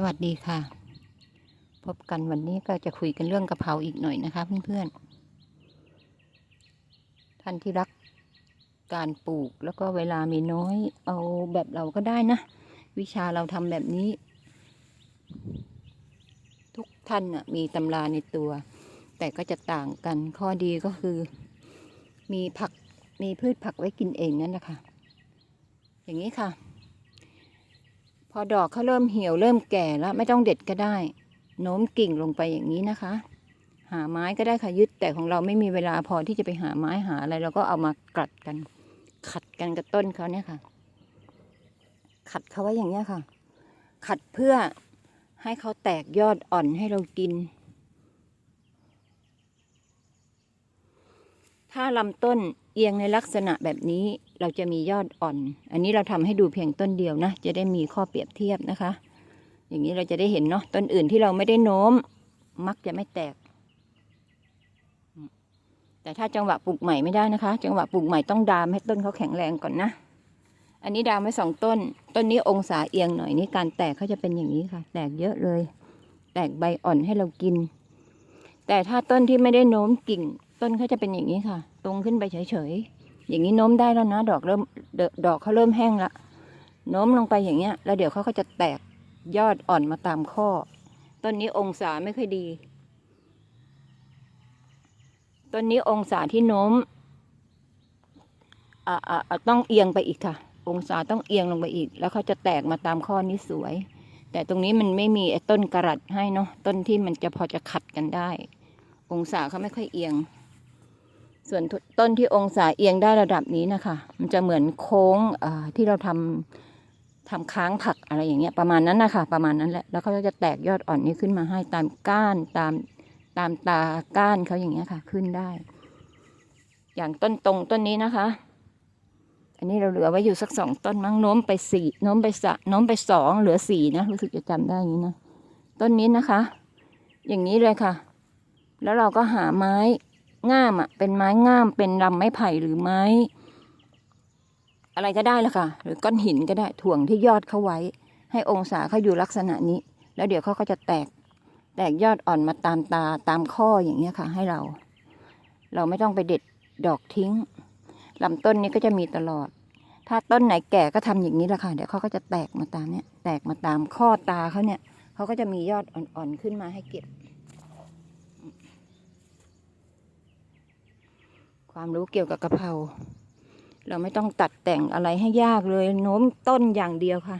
สวัสดีค่ะ พบกันวันนี้ก็จะคุยกันเรื่องกะเพราอีกหน่อยนะคะเพื่อนๆ ท่านที่รักการปลูกแล้วก็เวลามีน้อย เอาแบบเราก็ได้นะ วิชาเราทำแบบนี้ ทุกท่านนะมีตำราในตัว แต่ก็จะต่างกันข้อดีก็คือ มีผักมีพืชผักไว้กินเองนั่นแหละค่ะ อย่างนี้ค่ะ อดอกเขาเริ่มเหี่ยวเริ่มแก่แล้วไม่ต้องเด็ดก็ได้ โน้มกิ่งลงไปอย่างนี้นะคะ หาไม้ก็ได้ค่ะยึดแต่ของเราไม่มีเวลาพอที่จะไปหาไม้หาอะไรเราก็เอามากัดกัน ขัดกันกับต้นเขาเนี่ยค่ะ ขัดเขาไว้อย่างเนี้ยค่ะ ขัดเพื่อให้เขาแตกยอดอ่อนให้เรากิน ถ้าลำต้นเอียงในลักษณะแบบนี้เราจะมียอดอ่อน อันนี้เราทำให้ดูเพียงต้นเดียวนะ จะได้มีข้อเปรียบเทียบนะคะ อย่างนี้เราจะได้เห็นเนาะต้นอื่นที่เราไม่ได้โน้ม มักจะไม่แตก แต่ถ้าจังหวะปลูกใหม่ไม่ได้นะคะ จังหวะปลูกใหม่ต้องดามให้ต้นเขาแข็งแรงก่อนนะ อันนี้ดามไว้สองต้น ต้นนี้องศาเอียงหน่อยนี่การแตกเขาจะเป็นอย่างนี้ค่ะ แตกเยอะเลย แตกใบอ่อนให้เรากิน แต่ถ้าต้นที่ไม่ได้โน้มกิ่ง ต้นเขาจะเป็นอย่างนี้ค่ะ ตรงขึ้นไปเฉยๆ อย่างนี้โน้มได้แล้วนะ ดอกเริ่มดดอกเขาเริ่มแห้งละโน้มลงไปอย่างเงี้ย แล้วเดี๋ยวเขาก็จะแตกยอดอ่อนมาตามข้อ ต้นนี้องศาไม่ค่อยดี ต้นนี้องศาที่โน้มอ่าอ่าต้องเอียงไปอีกค่ะ องศาต้องเอียงลงไปอีก แล้วเขาจะแตกมาตามข้อนี้สวย แต่ตรงนี้มันไม่มีไอ้ต้นกระรัดให้เนาะ ต้นที่มันจะพอจะขัดกันได้ องศาเขาไม่ค่อยเอียง ส่วนต้นที่องศาเอียงได้ระดับนี้นะคะ มันจะเหมือนโค้งที่เราทำทำค้างผักอะไรอย่างเงี้ยประมาณนั้นนะคะประมาณนั้นแหละแล้วเขาจะแตกยอดอ่อนนี้ขึ้นมาให้ตามก้านตามตามตาก้านเขาอย่างเงี้ยค่ะขึ้นได้ อย่างต้นตรงต้นนี้นะคะ อันนี้เราเหลือไว้อยู่สักสองต้นมั้งโน้มไปสี่โน้มไปสะโน้มไปสองเหลือสี่นะรู้สึกจะจำได้อย่างนี้นะต้นนี้นะคะ อย่างนี้เลยค่ะ แล้วเราก็หาไม้ ง่ามอะ เป็นไม้ง่าม เป็นลำไม้ไผ่หรือไม้ อะไรก็ได้ละค่ะ หรือก้อนหินก็ได้ถ่วงที่ยอดเขาไว้ ให้องศาเขาอยู่ลักษณะนี้ แล้วเดี๋ยวเขาก็จะแตก แตกยอดอ่อนมาตามตาตามข้ออย่างเงี้ยค่ะ ให้เรา เราไม่ต้องไปเด็ดดอกทิ้งลำต้นนี้ก็จะมีตลอด ถ้าต้นไหนแก่ก็ทำอย่างนี้แหละค่ะ เดี๋ยวเขาก็จะแตกมาตามเนี้ย แตกมาตามข้อตาเขาเนี่ย เขาก็จะมียอดอ่อนๆขึ้นมาให้เก็บ ความรู้เกี่ยวกับกะเพราเราไม่ต้องตัดแต่งอะไรให้ยากเลยโน้มต้นอย่างเดียวค่ะ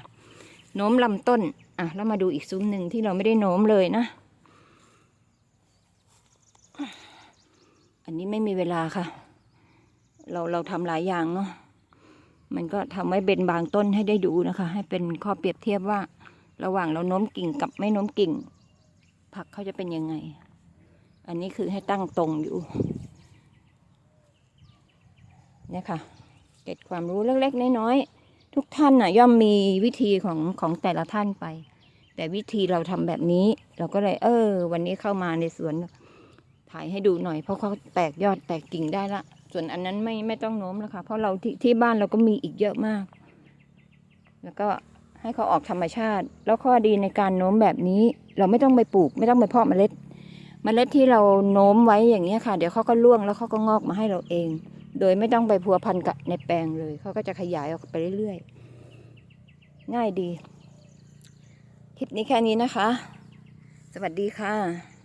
โน้มลำต้นอะแล้วมาดูอีกซุ้มหนึ่งที่เราไม่ได้โน้มเลยนะ อันนี้ไม่มีเวลาค่ะ เราเราทำหลายอย่างเนาะมันก็ทำไว้เป็นบางต้นให้ได้ดูนะคะ ให้เป็นข้อเปรียบเทียบว่า ระหว่างเราโน้มกิ่งกับไม่โน้มกิ่ง ผักเขาจะเป็นยังไง อันนี้คือให้ตั้งตรงอยู่ เนี่ยค่ะเก็บความรู้เล็กๆน้อยๆทุกท่านน่ะย่อมมีวิธีของของแต่ละท่านไป แต่วิธีเราทำแบบนี้ เราก็เลย เออ วันนี้เข้ามาในสวนถ่ายให้ดูหน่อย เพราะเขาแตกยอดแตกกิ่งได้ละ ส่วนอันนั้นไม่ไม่ต้องโน้มแล้วค่ะ เพราะเราที่ที่บ้านเราก็มีอีกเยอะมาก แล้วก็ให้เขาออกธรรมชาติ แล้วข้อดีในการโน้มแบบนี้ เราไม่ต้องไปปลูก ไม่ต้องไปเพาะเมล็ด เมล็ดที่เราโน้มไว้อย่างนี้ค่ะ เดี๋ยวเขาก็ร่วงแล้วเขาก็งอกมาให้เราเอง โดยไม่ต้องไปพัวพันกับในแปลงเลยเขาก็จะขยายออกไปเรื่อยๆ ง่ายดี คลิปนี้แค่นี้นะคะ สวัสดีค่ะ